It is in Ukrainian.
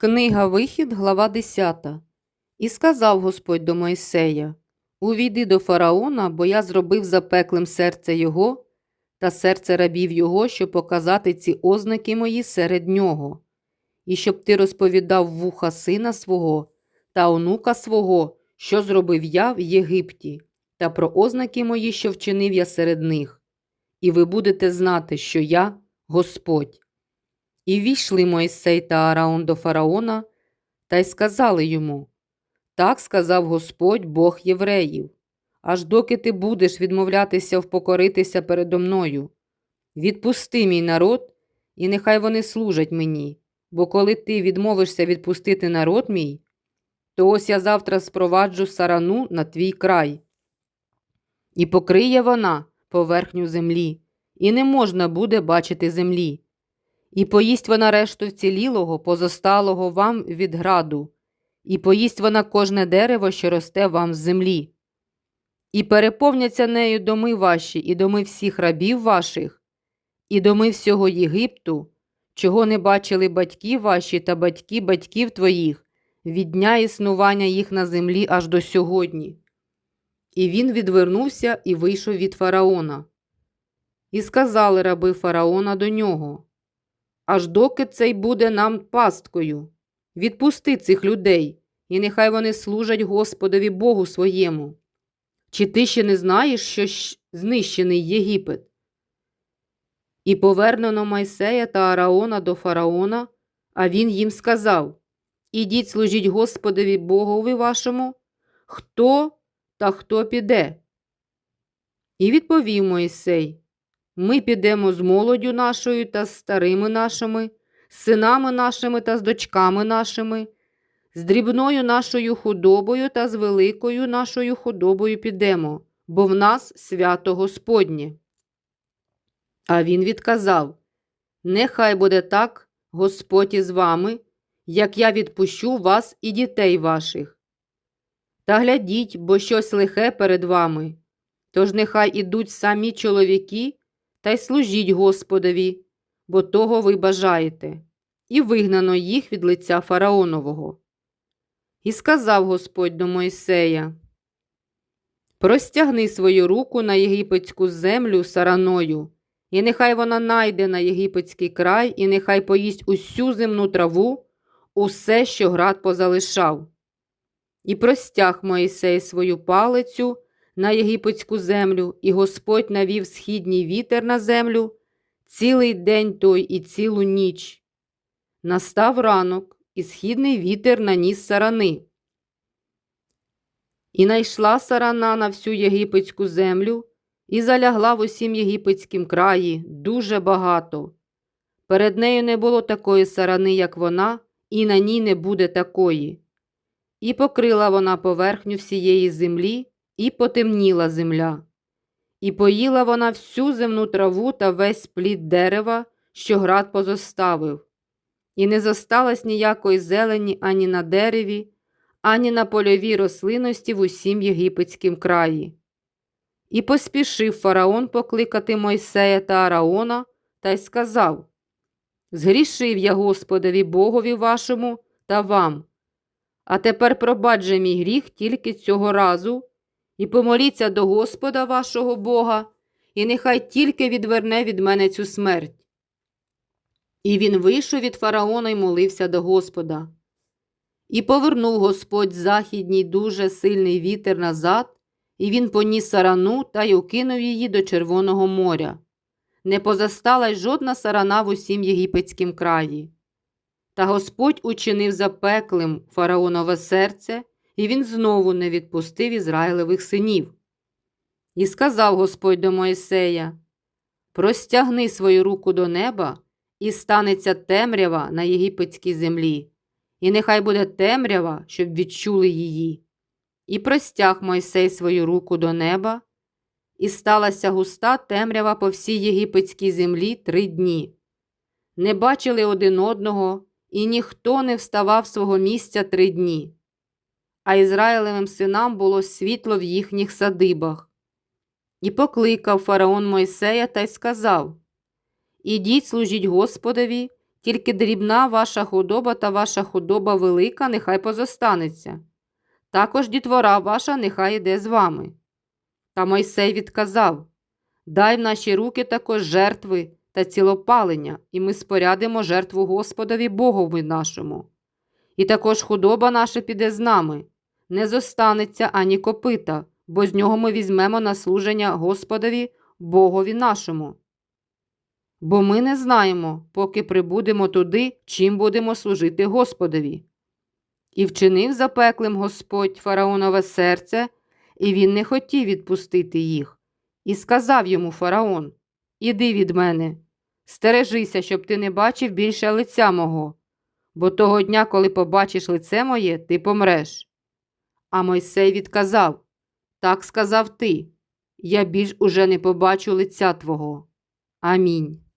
Книга Вихід, глава 10. І сказав Господь до Мойсея: Увійди до фараона, бо я зробив запеклим серце його та серце рабів його, щоб показати ці ознаки мої серед нього, і щоб ти розповідав вуха сина свого та онука свого, що зробив я в Єгипті, та про ознаки мої, що вчинив я серед них. І ви будете знати, що я Господь. І війшли Мойсей та Аараон до фараона, та й сказали йому Так сказав Господь Бог євреїв, аж доки ти будеш відмовлятися впокоритися передо мною. Відпусти мій народ, і нехай вони служать мені, бо коли ти відмовишся відпустити народ мій, то ось я завтра спроваджу сарану на твій край. І покриє вона поверхню землі, і не можна буде бачити землі. І поїсть вона решту вцілілого, позосталого вам від граду, і поїсть вона кожне дерево, що росте вам з землі. І переповняться нею доми ваші, і доми всіх рабів ваших, і доми всього Єгипту, чого не бачили батьки ваші та батьки батьків твоїх, від дня існування їх на землі аж до сьогодні. І він відвернувся і вийшов від фараона. І сказали раби фараона до нього аж доки цей буде нам пасткою. Відпусти цих людей, і нехай вони служать Господові Богу своєму. Чи ти ще не знаєш, що знищений Єгипет? І повернено Майсея та Араона до фараона, а він їм сказав Ідіть служіть Господові Богові вашому, хто та хто піде. І відповів Мойсей ми підемо з молоддю нашою та з старими нашими, з синами нашими та з дочками нашими, з дрібною нашою худобою та з великою нашою худобою підемо, бо в нас свято Господнє. А він відказав Нехай буде так, Господь із вами, як я відпущу вас і дітей ваших. Та глядіть, бо щось лихе перед вами. Тож нехай ідуть самі чоловіки та й служіть Господові, бо того ви бажаєте, і вигнано їх від лиця фараонового. І сказав Господь до Мойсея Простягни свою руку на єгипетську землю сараною, і нехай вона найде на єгипетський край, і нехай поїсть усю земну траву, усе, що град позалишав. І простяг Моїсей свою палицю на єгипетську землю, і Господь навів східній вітер на землю цілий день той і цілу ніч. Настав ранок, і східний вітер наніс сарани. І найшла сарана на всю єгипетську землю, і залягла в усім єгипетськім краї дуже багато. Перед нею не було такої сарани, як вона, і на ній не буде такої. І покрила вона поверхню всієї землі, і потемніла земля. І поїла вона всю земну траву та весь плід дерева, що град позоставив, і не зосталось ніякої зелені ані на дереві, ані на польовій рослинності в усім єгипетськім краї. І поспішив фараон покликати Мойсея та Араона та й сказав Згрішив я Господові Богові вашому та вам. А тепер пробач же мій гріх тільки цього разу, і помоліться до Господа вашого Бога, і нехай тільки відверне від мене цю смерть. І він вийшов від фараона і молився до Господа. І повернув Господь західній дуже сильний вітер назад, і він поніс сарану та й укинув її до Червоного моря. Не позастала й жодна сарана в усім єгипетськім краї. Та Господь учинив запеклим фараонове серце, і він знову не відпустив Ізраїлевих синів. І сказав Господь до Моїсея Простягни свою руку до неба, і станеться темрява на єгипетській землі, і нехай буде темрява, щоб відчули її. І простяг Мойсей свою руку до неба, і сталася густа темрява по всій єгипетській землі три дні. Не бачили один одного, і ніхто не вставав свого місця три дні. А Ізраїлевим синам було світло в їхніх садибах. І покликав фараон Мойсея та й сказав Ідіть, служіть Господові, Тільки дрібна ваша худоба та ваша худоба велика нехай позостанеться. Також дітвора ваша нехай іде з вами. Та Мойсей відказав Дай в наші руки також жертви та цілопалення, і ми спорядимо жертву Господові Богові нашому. І також худоба наша піде з нами, не зостанеться ані копита, бо з нього ми візьмемо на служення Господові Богові нашому. Бо ми не знаємо, поки прибудемо туди, чим будемо служити Господові. І вчинив запеклим Господь фараонове серце, і він не хотів відпустити їх. І сказав йому фараон: Іди від мене, стережися, щоб ти не бачив більше лиця мого, бо того дня, коли побачиш лице моє, ти помреш. А Мойсей відказав: Так сказав ти, я більш уже не побачу лиця твого. Амінь.